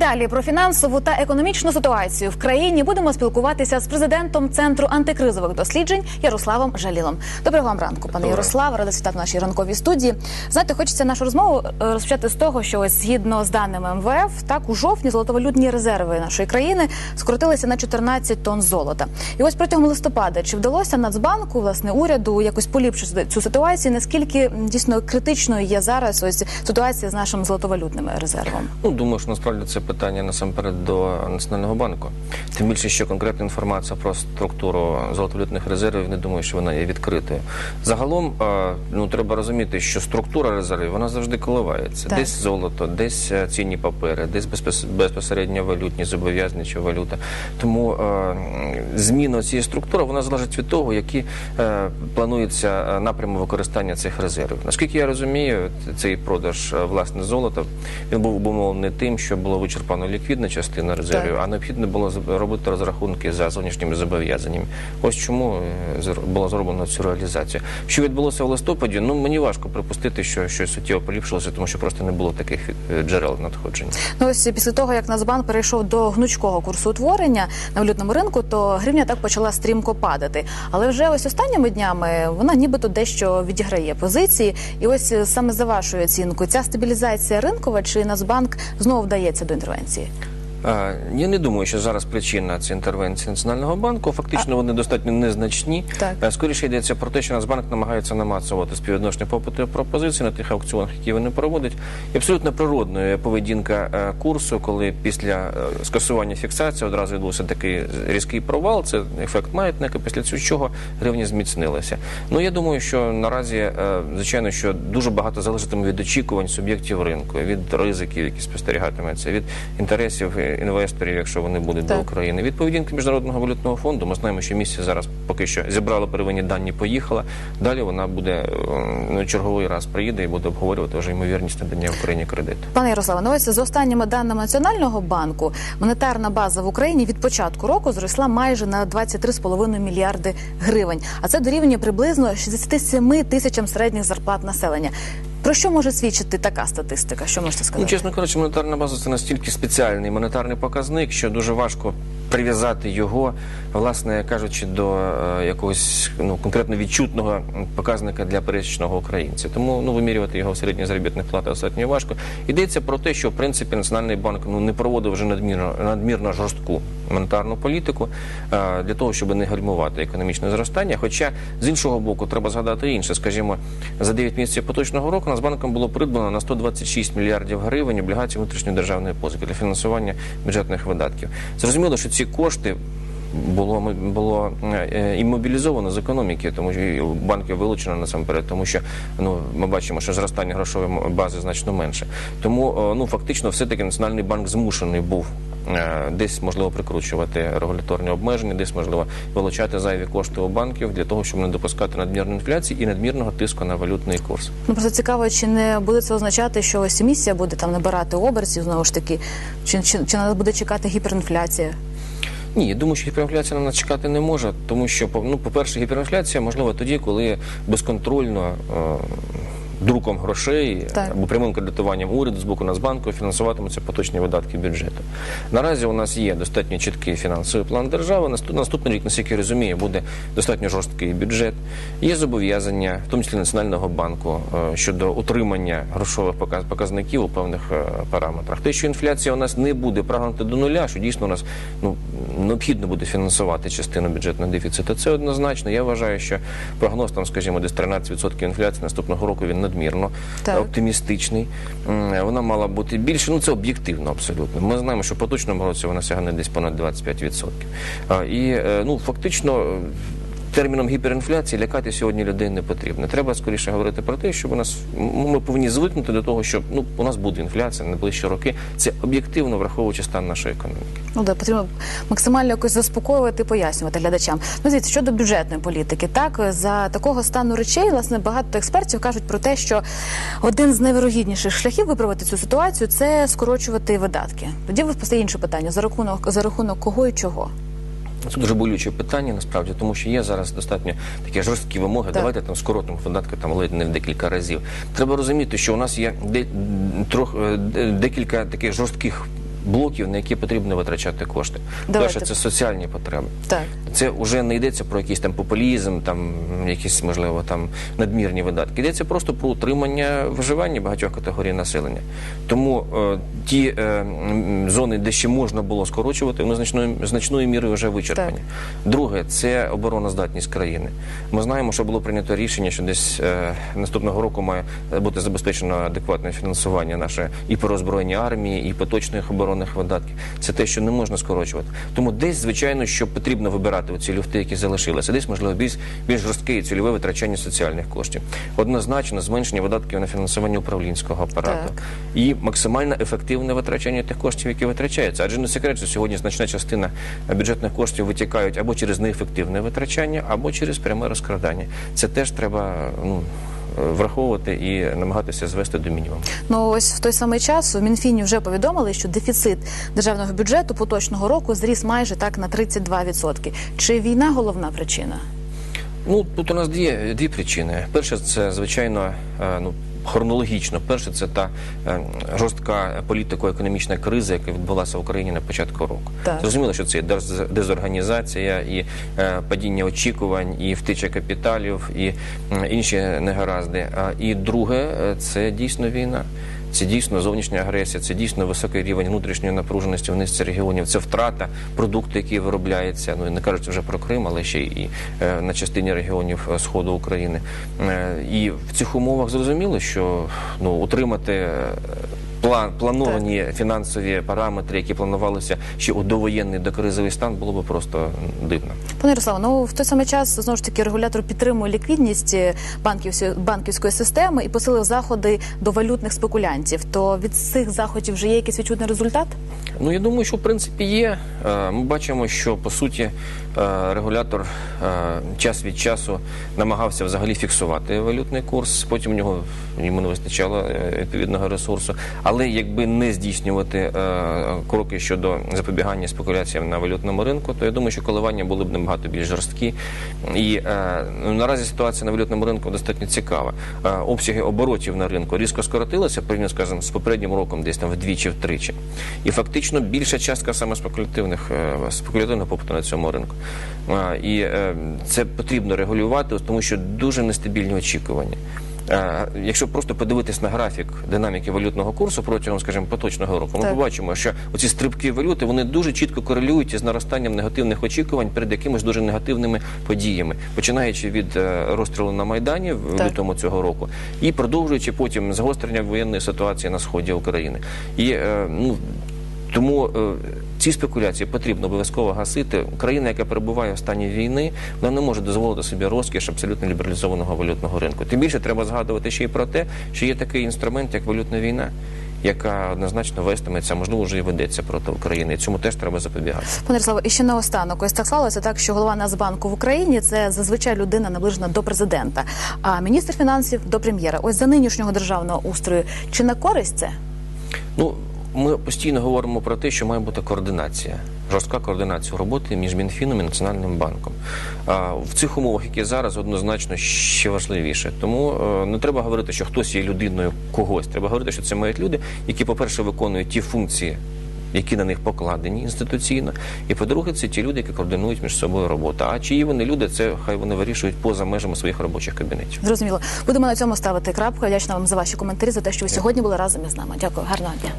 далі про фінансову та економічну ситуацію в країні будемо спілкуватися з президентом центру антикризових досліджень Ярославом Жалілом. Доброго вам ранку, пане Доброго. Ярослав. Рада вітати в нашій ранковій студії. Знаєте, хочеться нашу розмову е, розпочати з того, що ось згідно з даними МВФ, так у жовтні золотовалютні резерви нашої країни скоротилися на 14 тонн золота. І ось протягом листопада чи вдалося Нацбанку, власне, уряду якось поліпшити цю ситуацію? Наскільки дійсно критичною є зараз ось ситуація з нашим золотовалютним резервом? Ну, думаю, що насправді це питання насамперед до Національного банку. Тим більше, що конкретна інформація про структуру золотовалютних резервів, не думаю, що вона є відкритою. Загалом, е, ну треба розуміти, що структура резервів вона завжди коливається. Так. Десь золото, десь е, цінні папери, десь безпос- безпосередньо валютні зобов'язання чи валюта. Тому е, зміна цієї структури вона залежить від того, які планується напрями використання цих резервів. Наскільки я розумію, цей продаж власне золота він був обумовлений тим, що було вичерпано ліквідна частина резервів, Так. а необхідно було робити розрахунки за зовнішніми зобов'язаннями. Ось чому е, зр- було зроблено цю реалізацію. Що відбулося в листопаді? Ну мені важко припустити, що щось суттєво поліпшилося, тому що просто не було таких е, джерел надходження. Ну ось після того, як Нацбанк перейшов до гнучкого курсу утворення на валютному ринку, то гривня так почала стрімко падати. Але вже ось останніми днями вона нібито дещо відіграє позиції. І ось е, саме за вашою оцінкою, ця стабілізація ринкова чи Нацбанк знову вдається до інтервенції? А, Я не думаю, що зараз причина це інтервенції Національного банку. Фактично вони достатньо незначні. Так. Е, Скоріше йдеться про те, що Нацбанк намагається намацувати співвідношення попиту і пропозиції на тих аукціонах, які вони проводять. І абсолютно природною поведінка е, курсу, коли після е, скасування фіксації одразу відбувся такий різкий провал. Це ефект маятника, після цього чого гривня зміцнилася. Ну я думаю, що наразі звичайно, що дуже багато залежатиме від очікувань суб'єктів ринку, від ризиків, які спостерігатимуться, від інтересів інвесторів, якщо вони будуть Так. до України. Від поведінки міжнародного валютного фонду. Ми знаємо, що місія зараз поки що зібрала первинні дані, поїхала. Далі вона буде ну, черговий раз приїде і буде обговорювати вже ймовірність надання Україні кредиту. Пане Ярославе, ну ось за останніми даними Національного банку, монетарна база в Україні від початку року зросла майже на 23,5 мільярди гривень. А це дорівнює приблизно 67 тисячам середніх зарплат населення. Про що може свідчити така статистика? Що можете Ну, сказати? чесно кажучи, монетарна база це настільки спеціальний монетарний показник, що дуже важко прив'язати його, власне кажучи, до е, якогось ну конкретно відчутного показника для пересічного українця. Тому ну вимірювати його в середній заробітних платах достатньо важко. Йдеться про те, що в принципі національний банк ну не проводив вже надмірно надмірно жорстку монетарну політику е, для того, щоб не гальмувати економічне зростання. Хоча з іншого боку, треба згадати інше. Скажімо, за 9 місяців поточного року Нацбанком було придбано на 126 мільярдів гривень облігацій внутрішньої державної позики для фінансування бюджетних видатків. Зрозуміло, що ці кошти. Було було е, іммобілізовано з економіки, тому що банки вилучено насамперед, тому що ну ми бачимо, що зростання грошової бази значно менше. Тому е, ну фактично, все таки національний банк змушений був е, десь можливо прикручувати регуляторні обмеження, десь можливо вилучати зайві кошти у банків для того, щоб не допускати надмірної інфляції і надмірного тиску на валютний курс. Ну просто цікаво, чи не буде це означати, що ось місія буде там набирати оберців знову ж таки, чи, чи, чи нас буде чекати гіперінфляція? Ні, думаю, що гіперінфляція на нас чекати не може, тому що по- ну, по-перше, гіперінфляція можлива тоді, коли безконтрольно. Е- Друком грошей Так. або прямим кредитуванням уряду з боку Нацбанку фінансуватимуться поточні видатки бюджету. Наразі у нас є достатньо чіткий фінансовий план держави. Наступ- Наступний рік, наскільки я розумію, буде достатньо жорсткий бюджет. Є зобов'язання, в тому числі Національного банку, е, щодо утримання грошових показників у певних е, параметрах. Те, що інфляція у нас не буде прагнути до нуля, що дійсно у нас ну необхідно буде фінансувати частину бюджетного дефіциту. Це однозначно. Я вважаю, що прогноз там, скажімо, десь 13% інфляції наступного року він надмірно Так. оптимістичний. Вона мала бути більше. Ну це об'єктивно абсолютно. Ми знаємо, що в поточному році вона сягне десь понад 25%. І е, ну фактично. Терміном гіперінфляції лякати сьогодні людей не потрібно. Треба скоріше говорити про те, що у нас ми повинні звикнути до того, що ну у нас буде інфляція на найближчі роки. Це об'єктивно враховуючи стан нашої економіки. Ну да, потрібно максимально якось заспокоювати, пояснювати глядачам. Ну, звідси, щодо бюджетної політики, так за такого стану речей, власне, багато експертів кажуть про те, що один з найвирогідніших шляхів виправити цю ситуацію це скорочувати видатки. Тоді постає інше питання: за рахунок за рахунок кого і чого. Це дуже болюче питання, насправді, тому що є зараз достатньо такі жорсткі вимоги. Так. Давайте там скоротимо видатки там ледь не в декілька разів. Треба розуміти, що у нас є де, трох, е, декілька таких жорстких блоків, на які потрібно витрачати кошти. Давайте. Перше, це соціальні потреби. Так. Це вже не йдеться про якийсь там популізм, там якісь можливо там надмірні видатки. Йдеться просто про утримання виживання багатьох категорій населення. Тому е, ті е, зони, де ще можна було скорочувати, вони значною значною мірою вже вичерпані. Друге, це обороноздатність країни. Ми знаємо, що було прийнято рішення, що десь е, наступного року має бути забезпечено адекватне фінансування наше і по роззброєння армії, і поточних оборонних видатків. Це те, що не можна скорочувати. Тому десь, звичайно, що потрібно вибирати оці люфти, які залишилися. Десь можливо більш більш жорстке і цільове витрачання соціальних коштів. Однозначно, зменшення видатків на фінансування управлінського апарату Так. і максимально ефективне витрачання тих коштів, які витрачаються. Адже не секрет, що сьогодні значна частина бюджетних коштів витікають або через неефективне витрачання, або через пряме розкрадання. Це теж треба ну, враховувати і намагатися звести до мінімуму. Ну ось в той самий час у Мінфіні вже повідомили, що дефіцит державного бюджету поточного року зріс майже так на 32%. Чи війна головна причина? Ну тут у нас дві, дві причини. Перше, це звичайно е, ну. Хронологічно, перше, це та е, жорстка політико-економічна криза, яка відбулася в Україні на початку року. Так. Зрозуміло, що це і дезорганізація, і е, падіння очікувань, і втеча капіталів, і інші негаразди. І друге, е, це дійсно війна. Це дійсно зовнішня агресія, це дійсно високий рівень внутрішньої напруженості в низці регіонів. Це втрата продукту, який виробляється. Ну і не кажуть вже про Крим, але ще і е, на частині регіонів е, сходу України. Е, і в цих умовах зрозуміло, що ну утримати. План плановані фінансові параметри, які планувалися ще у довоєнний докризовий стан, було би просто дивно. Пане Ярославе, ну в той самий час знову ж таки регулятор підтримує ліквідність е, банківської банківської системи і посилив заходи до валютних спекулянтів. То від цих заходів вже є якийсь відчутний результат? Ну я думаю, що в принципі є. Е, Ми бачимо, що по суті е, регулятор час від часу намагався взагалі фіксувати валютний курс. Потім у нього йому не вистачало відповідного ресурсу. Але якби не здійснювати е, кроки щодо запобігання спекуляціям на валютному ринку, то я думаю, що коливання були б набагато більш жорсткі. І е, ну, наразі ситуація на валютному ринку достатньо цікава. Е, обсяги оборотів на ринку різко скоротилися, порівняно, скажімо, з попереднім роком, десь там вдвічі-втричі. І фактично більша частка саме спекулятивних е, спекулятивного попиту на цьому ринку. Е, І е, це потрібно регулювати, тому що дуже нестабільні очікування. Якщо просто подивитись на графік динаміки валютного курсу протягом, скажімо, поточного року, ми Так. побачимо, що оці стрибки валюти вони дуже чітко корелюють із наростанням негативних очікувань перед якимись дуже негативними подіями, починаючи від е, розстрілу на майдані в Так. лютому цього року, і продовжуючи потім загострення воєнної ситуації на сході України. І е, ну тому е, ці спекуляції потрібно обов'язково гасити. Країна, яка перебуває в стані війни, вона не може дозволити собі розкіш абсолютно лібералізованого валютного ринку. Тим більше треба згадувати ще й про те, що є такий інструмент, як валютна війна, яка однозначно вестиметься, можливо, вже і ведеться проти України. Цьому теж треба запобігати. Пане Ярославе, і ще наостанок. Ось так склалося так, що голова Нацбанку в Україні це зазвичай людина наближена до президента, а міністр фінансів до прем'єра. Ось за нинішнього державного устрою чи на користь це? Ну, ми постійно говоримо про те, що має бути координація, жорстка координація роботи між Мінфіном і Національним банком. В цих умовах, які зараз, однозначно ще важливіше. Тому е, не треба говорити, що хтось є людиною когось. Треба говорити, що це мають люди, які, по-перше, виконують ті функції. Які на них покладені інституційно, і по-друге, це ті люди, які координують між собою роботу. А чиї вони люди, це хай вони вирішують поза межами своїх робочих кабінетів. Зрозуміло. Будемо на цьому ставити крапку. Я Вдячна вам за ваші коментарі за те, що ви сьогодні були разом із нами. Дякую, гарного дня.